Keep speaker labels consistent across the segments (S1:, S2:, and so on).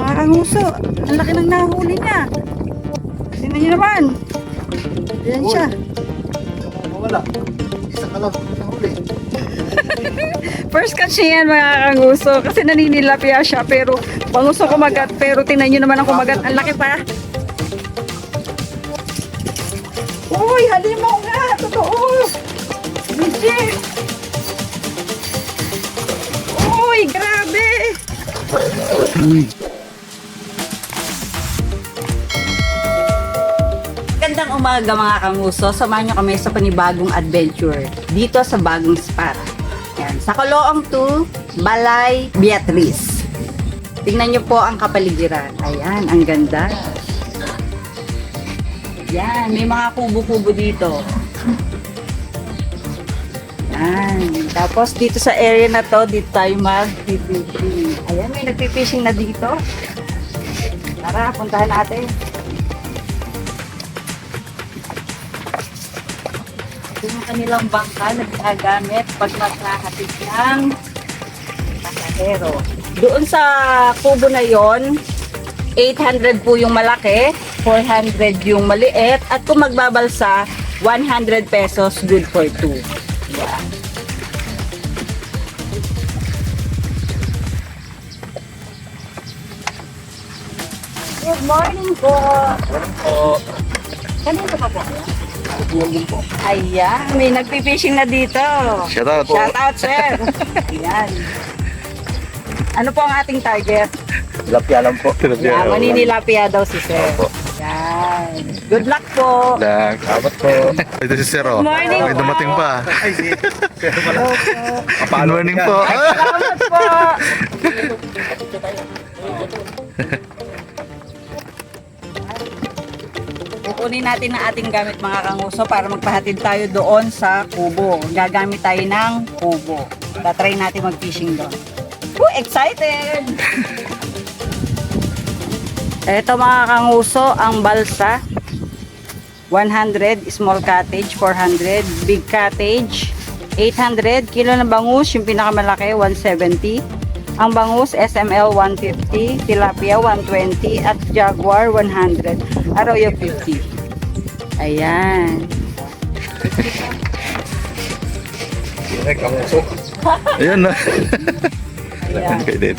S1: Mga kanguso, ang laki ng nahuli niya. Tingnan niyo naman. Ayan siya.
S2: Wala. Isa ka lang. Nahuli.
S1: First catch niya yan mga kanguso kasi naninilapya siya pero panguso kumagat pero tingnan niyo naman ang kumagat. Ang laki pa. Uy, halimaw nga. Totoo. Legit. Uy, grabe. Gandang umaga mga kanguso. Samahan niyo kami sa panibagong adventure dito sa bagong spot. Yan. Sa Kaloong 2, Balay, Beatriz. Tingnan niyo po ang kapaligiran. Ayan, ang ganda. Yan, may mga kubo-kubo dito. Yan. Tapos dito sa area na to, dito tayo mag-fishing. Ayan, may nagpipishing na dito. Tara, puntahan natin. Kanilang bangka na ginagamit pag naghahatid ng pasahero. Doon sa kubo na yon 800 po yung malaki, 400 yung maliit, at kung magbabalsa, 100 pesos good for two. Yeah. Good morning po.
S2: Oo.
S1: Kanino pa po?
S2: Buwagin po.
S1: Ayan, may nagpipishing na dito.
S2: Shout out po.
S1: Shout out, sir. Ayan. Ano po ang ating target?
S2: Tilapia lang po.
S1: Yan, maninilapia daw si sir.
S2: Opo.
S1: Yan. Good luck po.
S2: Lang. Salamat po.
S3: Ito si Sir, oh.
S1: Good morning
S3: May
S1: po.
S3: dumating pa.
S2: Ay, si.
S1: Hello po.
S3: Good morning po.
S1: Salamat po. Kukunin natin ang ating gamit mga kanguso para magpahatid tayo doon sa kubo. Gagamit tayo ng kubo. Tatry natin mag-fishing doon. Woo, excited! Ito mga kanguso, ang balsa. 100, small cottage, 400, big cottage, 800, kilo na bangus, yung pinakamalaki, 170. Ang bangus, SML 150, tilapia 120, at jaguar 100, arroyo 50. Ayan.
S2: Ang.
S3: Ayan na.
S1: Ayan.
S3: Din.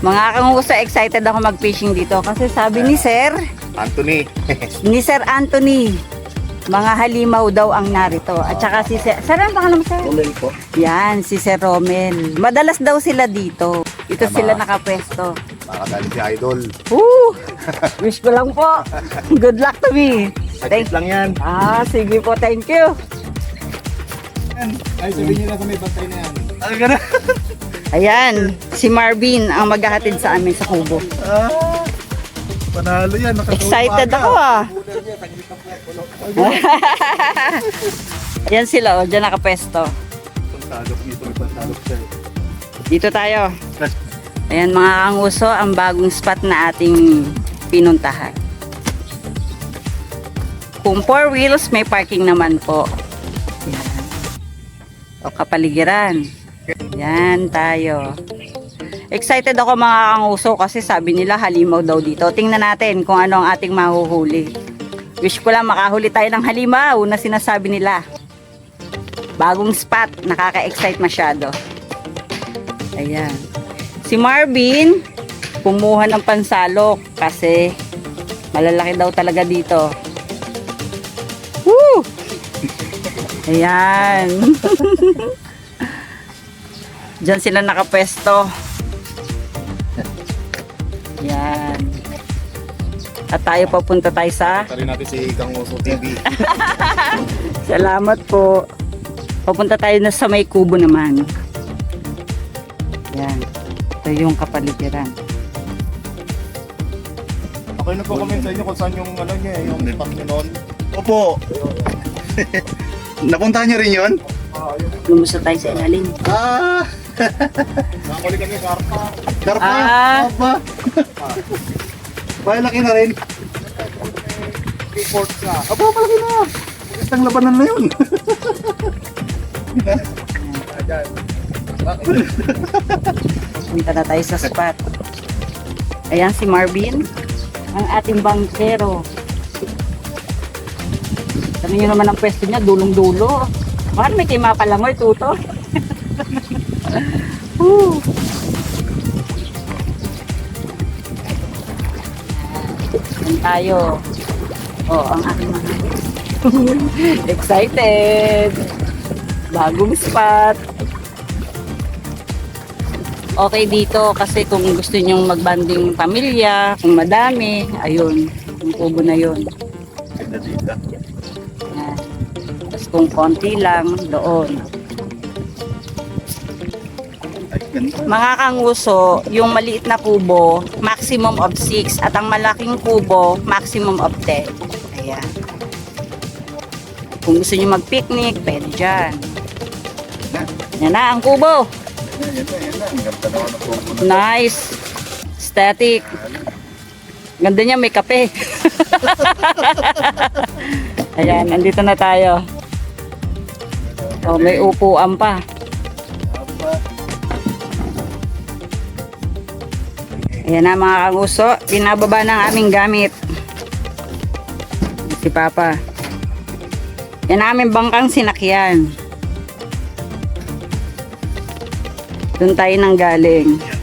S1: Mga kanguso, excited ako mag-fishing dito kasi sabi ni Sir,
S2: Anthony.
S1: ni Sir Anthony, mga halimaw daw ang narito. At saka si Sir, Sir, ano ba naman Sir?
S2: Romel po.
S1: Yan, si Sir Romel. Madalas daw sila dito. Ito
S2: Tama.
S1: sila nakapwesto.
S2: Makadali si Idol.
S1: Woo! Wish ko lang po. Good luck to me. Thank
S2: Saglit lang yan.
S1: Ah, sige po, thank you.
S2: Ay, sabihin niyo na sa may bantay na yan. Ano ka na?
S1: Ayan, si Marvin ang maghahatid sa amin sa kubo.
S2: Ah, panalo yan.
S1: Excited ako ah. Yan sila, oh, dyan nakapwesto.
S2: Pantalok dito. May pantalok siya.
S1: Dito tayo. Ayan mga kanguso, ang bagong spot na ating pinuntahan. Kung four wheels, may parking naman po. Yan. O kapaligiran. Yan tayo. Excited ako mga kanguso kasi sabi nila halimaw daw dito. Tingnan natin kung ano ang ating mahuhuli. Wish ko lang makahuli tayo ng halimaw na sinasabi nila. Bagong spot, nakaka-excite masyado. Ayan. Si Marvin, kumuha ng pansalok kasi malalaki daw talaga dito. Ayan. Diyan sila nakapwesto. Ayan. At tayo papunta tayo sa
S2: Tari natin si Kang Uso TV.
S1: Salamat po. Papunta tayo na sa may kubo naman. Yan. Ito yung kapaligiran.
S2: Okay na po comment sa inyo kung saan yung ano niya, eh, yung spot niyo noon. Opo.
S3: Napuntahan niyo rin yun?
S2: Ah, yun.
S1: Lumusa tayo sa ilalim.
S3: Ah!
S2: Nakuli kami sa Arpa.
S3: Karpa!
S1: Ah.
S3: Karpa! Baya laki na rin.
S2: Report na.
S3: Aba, malaki na. Isang labanan na yun.
S2: Ayan.
S1: Punta na tayo sa spot. Ayan si Marvin, ang ating bangkero. Tanong nyo naman ang pwesto niya, dulong-dulo. Bakit may kima palangoy, tuto? Woo. Yan tayo. Oh, ang aking mga excited. Bagong spot. Okay dito kasi kung gusto nyong magbanding pamilya, kung madami, ayun, yung kubo na yun.
S3: Ganda dito.
S1: Kung konti lang, doon. Mga kanguso, yung maliit na kubo, maximum of 6 at ang malaking kubo, maximum of 10. Ayan. Kung gusto nyo mag-picnic, pwede dyan. Yan na ang kubo. Nice. Static. Ganda niya, may kape. Ayan, andito na tayo. Oh, may upuan pa. Ayan na mga kanguso, binababa ng aming gamit. Si Papa. Yan ang aming bangkang sinakyan. Doon tayo nang galing.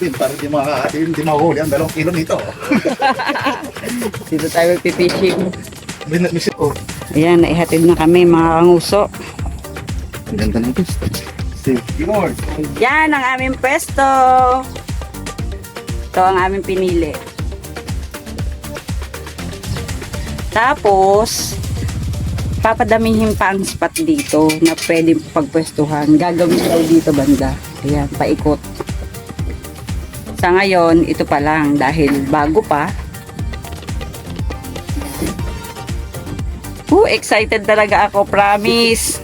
S3: Din, para di makakati, hindi mahuli ang dalawang kilo nito.
S1: Dito tayo magpipishing.
S3: Miss oh.
S1: Ayan, naihatid na kami mga kanguso.
S3: Ang ganda ng gusto. Safety board.
S1: Yan ang aming pwesto. Ito ang aming pinili. Tapos, papadamihin pa ang spot dito na pwede pagpwestuhan. Gagawin daw dito banda. Ayan, paikot. Sa ngayon, ito pa lang dahil bago pa. Uh, excited talaga ako, promise.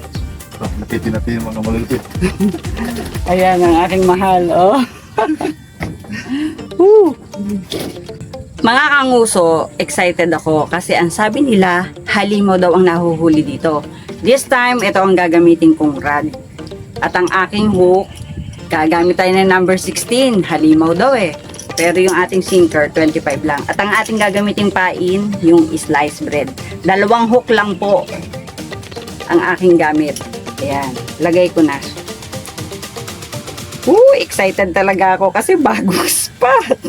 S3: Oh, natiti-nati yung mga malulupit.
S1: Ayan ang aking mahal, oh. Woo! Mga kanguso, excited ako kasi ang sabi nila, halimaw daw ang nahuhuli dito. This time, ito ang gagamitin kong rod. At ang aking hook, gagamit tayo ng number 16, halimaw daw eh. Pero yung ating sinker, 25 lang. At ang ating gagamiting pain, yung slice bread. Dalawang hook lang po ang aking gamit. Ayan, lagay ko na. Woo, excited talaga ako kasi bagong spot.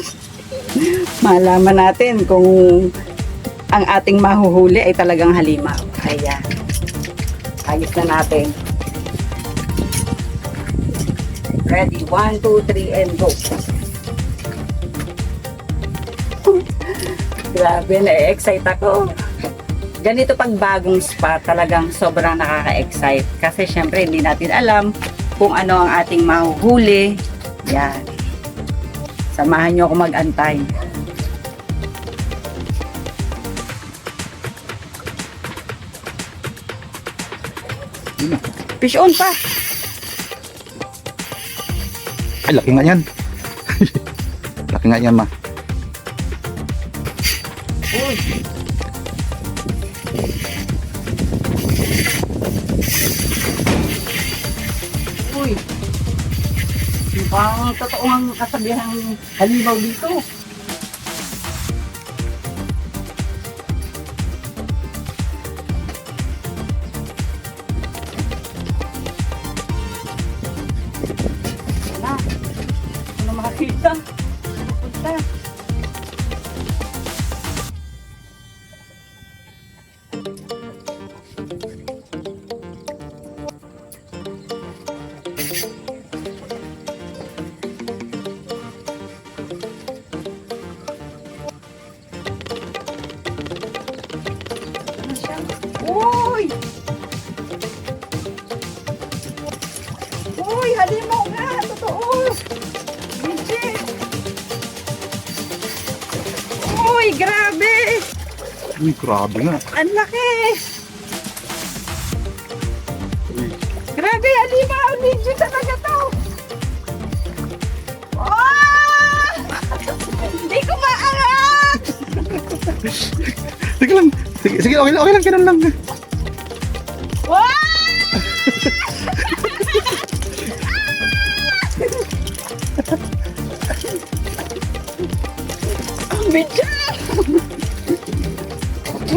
S1: Malaman natin kung ang ating mahuhuli ay talagang halimaw. Ayan. Ayos na natin. Ready? 1, 2, 3, and go. Grabe, na-excite ako. Ganito pag bagong spot, talagang sobrang nakaka-excite. Kasi syempre, hindi natin alam kung ano ang ating mahuhuli. Yan. Samahan nyo ako mag-antay. Fish on pa.
S3: Ay, laki nga yan. laki nga yan, ma.
S1: Uy. Mukhang totoo ang kasabihan halimaw dito. Uy, grabe
S3: nga.
S1: Ang laki!
S3: Uy,
S1: Grabe, halimaw! Legit talaga to! Oh! Hindi ko maangat!
S3: sige lang. Sige, sige okay, lang, okay lang. Ganun lang.
S1: Wow! Ang bidya!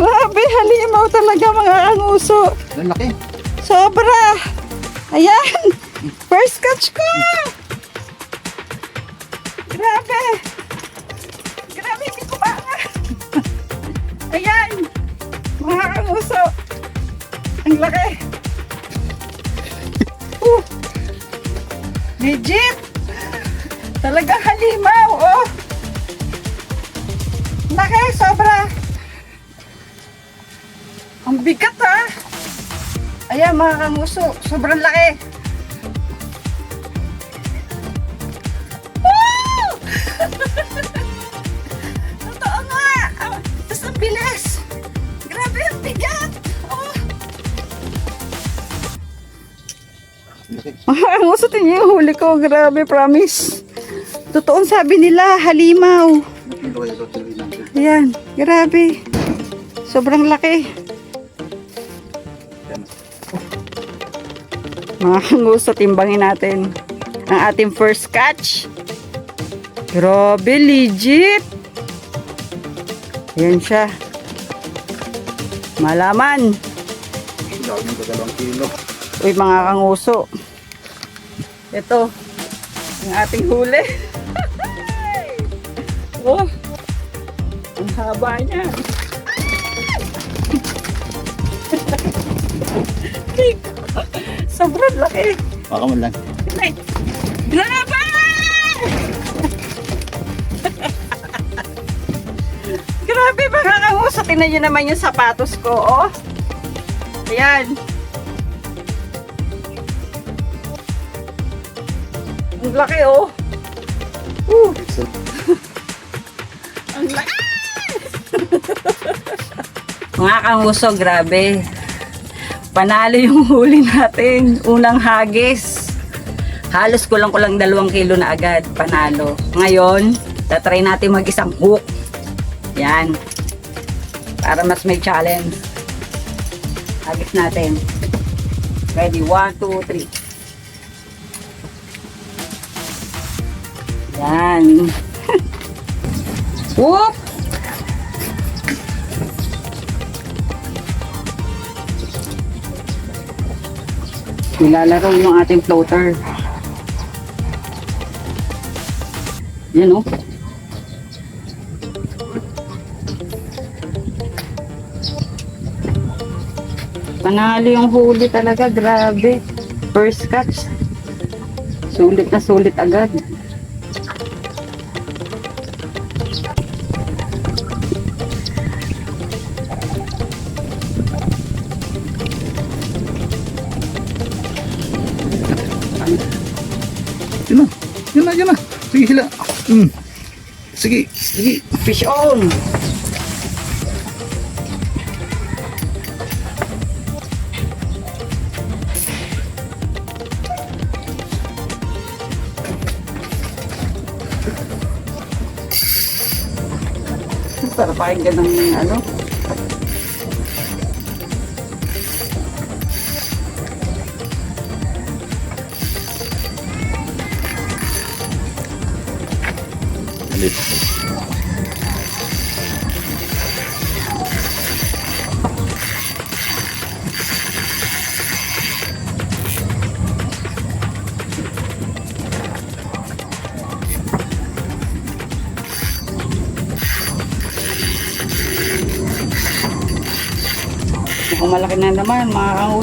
S1: Grabe, halimaw talaga mga kanguso.
S3: Ang laki.
S1: Sobra! Ayan! First catch ko! Grabe! Grabe, hindi ko maangat! Ayan! Mga kanguso! Ang laki! Uh! Legit! Talagang halimaw, oh! Laki, sobra! Ang bigat, ha? Ayan mga kamuso, sobrang laki. Woo! Totoo nga! Ah, Tapos ang bilis! Grabe ang bigat! Oh. Mga kamuso, tingnan yung huli ko. Grabe, promise. Totoo ang sabi nila, halimaw. Ayan, grabe. Sobrang laki. Mga kanguso, timbangin natin ang ating first catch. Grabe, legit. Ayan siya. Malaman. Uy, mga kanguso. Ito, ang ating huli. oh, ang haba niya. Sobrang laki.
S3: Baka man lang.
S1: Ay, Grabe! Grabe mga kanguso. Tingnan nyo naman yung sapatos ko, oh. Ayan. Ang laki, oh. Uh, ang laki! mga kanguso, grabe. Panalo yung huli natin. Unang hagis. Halos kulang kulang dalawang kilo na agad. Panalo. Ngayon, tatry natin mag isang hook. Yan. Para mas may challenge. Hagis natin. Ready? One, two, three. Yan. Whoop! Nilalaro yung ating floater. Yan oh. Panalo yung huli talaga, grabe. First catch. Sulit na sulit agad.
S3: Sila. Mm. Sige, sige.
S1: Fish on! Sarap pakinggan ng ano.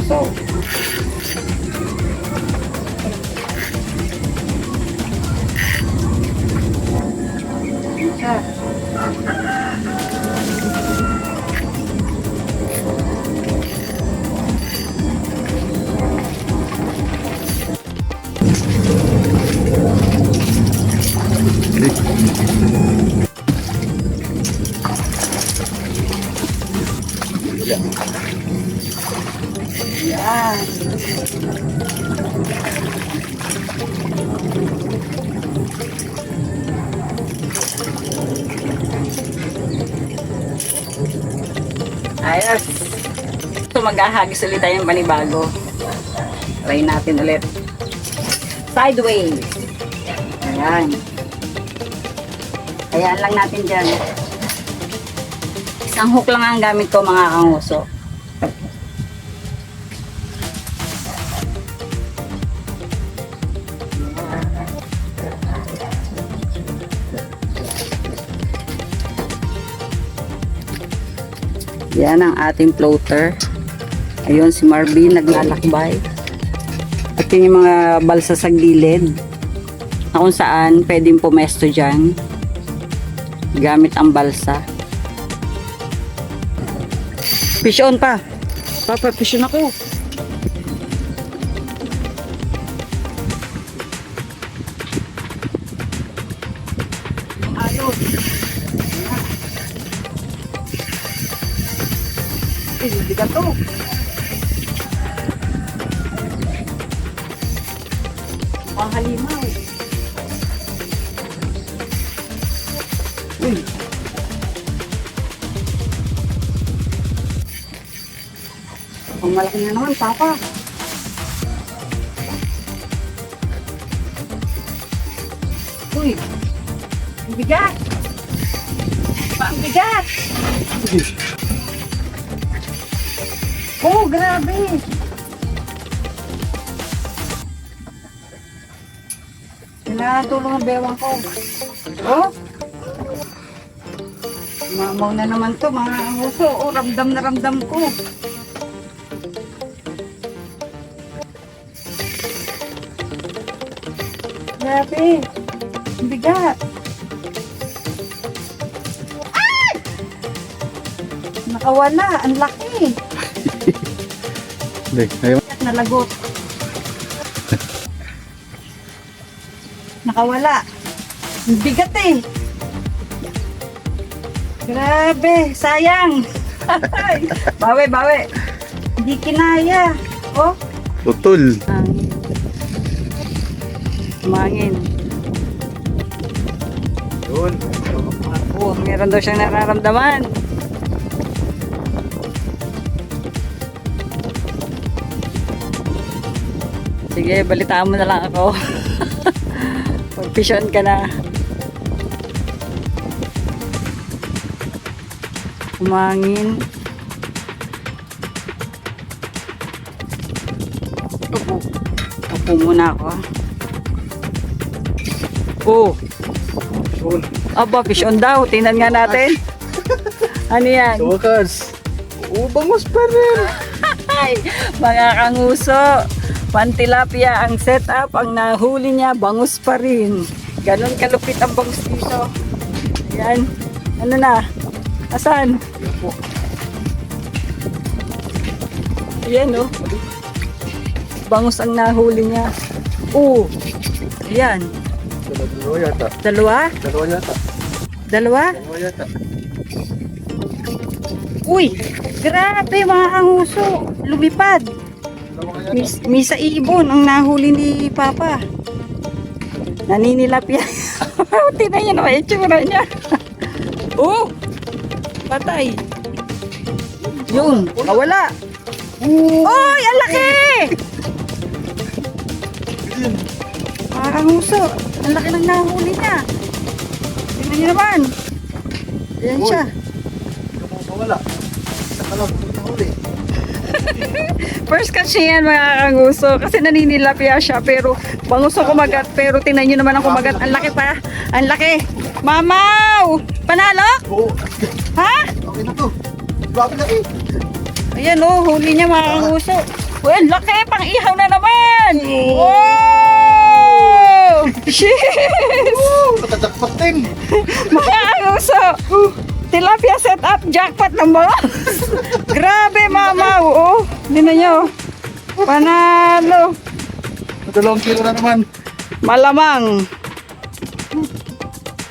S1: Mga maghahagis ulit tayong panibago. Try natin ulit. Sideways. Ayan. Ayan lang natin dyan. Isang hook lang ang gamit ko mga kanguso. Yan ang ating floater. Ayun si Marvin naglalakbay. At yun yung mga balsa sa gilid. Na kung saan pwedeng pumesto dyan. Gamit ang balsa. Fish on pa. Papa, fish on ako. Ano? Eh, hindi ka to. Ang halimaw. Uy. Ang malaki na naman, Papa. Uy. Ang bigat. Ang bigat. Oh, grabe. Tinatulong ang bewang ko. Oh. Mamaw na naman to, mga uso. Oh, ramdam na ramdam ko. Grabe. Ang bigat. Ay! Nakawala. Ang laki. Nalagot. Nakawala. Ang bigat eh. Grabe, sayang. bawi, bawi. Hindi kinaya. Oh,
S3: Tutol.
S1: hangin. Mangin.
S3: Yun.
S1: Oh, meron daw siyang nararamdaman. Sige, balitaan mo na lang ako. Pag-vision ka na. Umangin. Upo. Upo muna ako. Oh.
S3: Yun.
S1: Aba, fish on daw. Tingnan nga natin. Ano yan?
S3: Sa wakas. Oo, bangos pa rin.
S1: Ay, mga kanguso. Pantilapia ang setup. Ang nahuli niya, bangus pa rin. Ganon kalupit ang bangus dito. Yan. Ano na? Asan? Yan, oh. Bangus ang nahuli niya. Oo. Yan.
S3: Dalawa yata.
S1: Dalawa?
S3: Dalawa yata.
S1: Dalawa?
S3: Dalawa yata.
S1: Uy! Grabe mga kanguso. Lumipad.
S3: Dalawa kaya.
S1: May, may sa ibon ang nahuli ni Papa. Naninilap yan. Tingnan niya naman yung tsura niya. oh! Patay. Yun, nawala. Oy, ang laki! Mga kanguso, ang laki ng nahuli niya. Tingnan niyo naman. Ayan siya. First catch niya yan mga kanguso. Kasi naninilapya siya pero bangus ang kumagat. Pero tingnan nyo naman ang kumagat. Ang laki pa. Ang laki. Mamaw! Panalo
S3: Oo.
S1: ha?
S3: Okay na to. Grabe na eh.
S1: ayan oh huli niya mga kanguso. Uy, ang laki. Pang ihaw na naman. Wow! Jeez!
S3: Nakajakpat din.
S1: mga kanguso tilapia set up jackpot ng bangus grabe mamaw oh tingnan nyo panalo
S3: Dalawang kilo na naman.
S1: Malamang.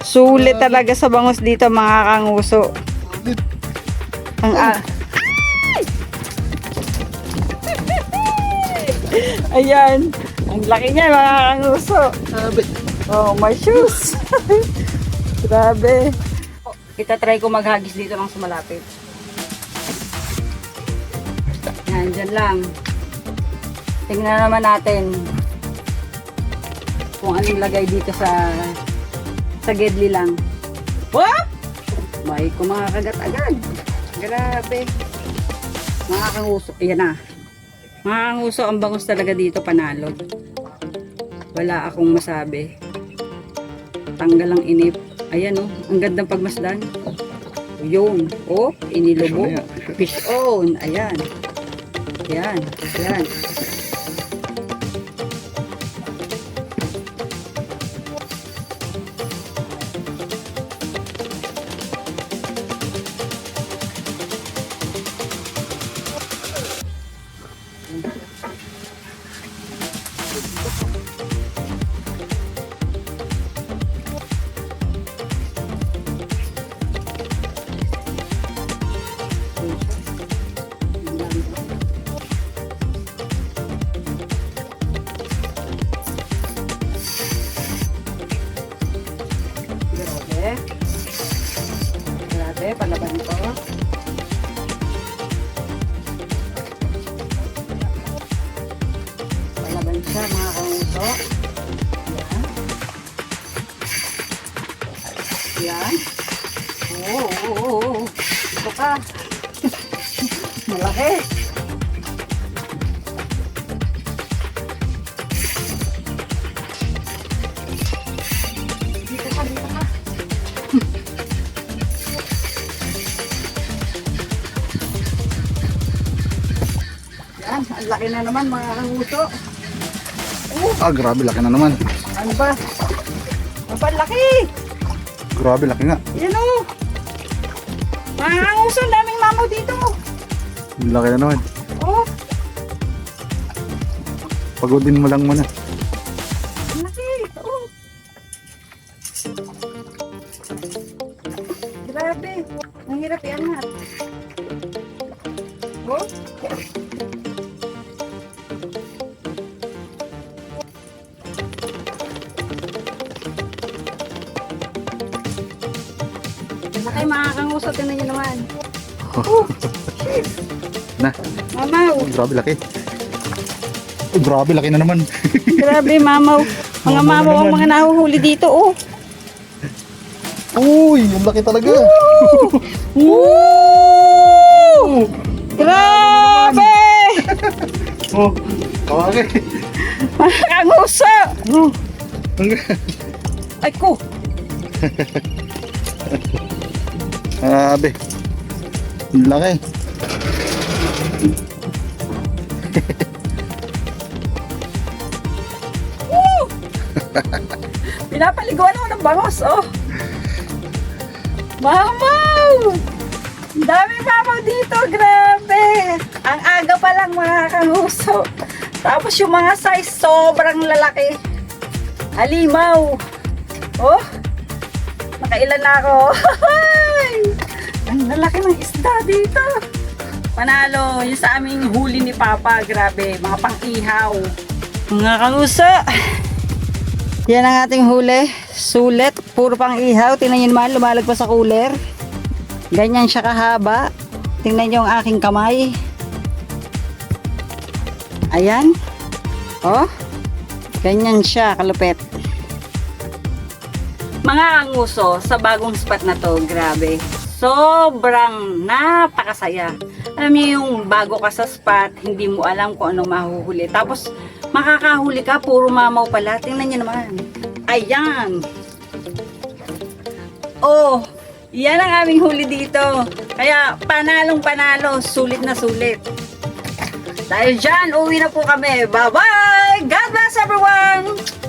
S1: Sulit talaga sa bangus dito mga kanguso. Ang ah. Ayan. Ang laki niya mga kanguso.
S3: Grabe.
S1: Oh, my shoes. Grabe. Itatry ko maghagis dito ng sumalapit. Yan, dyan lang. Tingnan naman natin kung anong lagay dito sa sa gedli lang. What? May kumakagat agad. Grabe. Mga kanguso. Ayan na. Mga kanguso, ang bangus talaga dito panalo. Wala akong masabi. Tanggal ang inip. Ayan oh, ang gandang pagmasdan. Yun. Oh, inilubo.
S3: Fish on yan.
S1: Fish on. Ayan. Ayan. Ayan. Malaki. Dito ka, dito ka. Yan, ang laki na naman mga kanguso.
S3: Ah, grabe, laki na naman.
S1: Ano ba? Ang palaki!
S3: Grabe, laki nga.
S1: Yan o! Mga kanguso, ang daming mamaw dito.
S3: Laki na naman.
S1: Oh,
S3: Pagodin mo lang muna.
S1: ang laki. Oh. Grabe. Ang hirap iangat. Oh.
S3: Grabe, laki. Oh, grabe, laki na naman.
S1: Grabe, mamaw. Mga
S3: Mamaw
S1: mamaw ang mga nahuhuli dito, oh.
S3: Uy, ang laki talaga.
S1: Woo! Grabe!
S3: Oh, kawagi.
S1: Ang uso!
S3: Oh,
S1: Ay ko!
S3: Grabe. Ang laki.
S1: Pinapaliguan ako ng bangos, oh. Mamaw! Ang dami mamaw dito, grabe! Ang aga pa lang mga kanguso. Tapos yung mga size, sobrang lalaki. Halimaw! Oh! Nakailan na ako. Ang lalaki ng isda dito. Panalo, yung sa aming huli ni Papa, grabe, mga pang-ihaw. Mga kanguso, yan ang ating huli. Sulit. Puro pang ihaw. Tingnan nyo naman, lumalagpas sa cooler. Ganyan siya kahaba. Tingnan nyo ang aking kamay. Ayan. Oh. Ganyan siya, kalupet. Mga anguso, sa bagong spot na to, grabe. Sobrang napakasaya. Alam niyo yung bago ka sa spot, hindi mo alam kung ano mahuhuli. Tapos, makakahuli ka, puro mamaw pala. Tingnan niyo naman. Ayan. Oh, yan ang aming huli dito. Kaya, panalong panalo, sulit na sulit. Dahil dyan, uwi na po kami. Bye-bye! God bless everyone!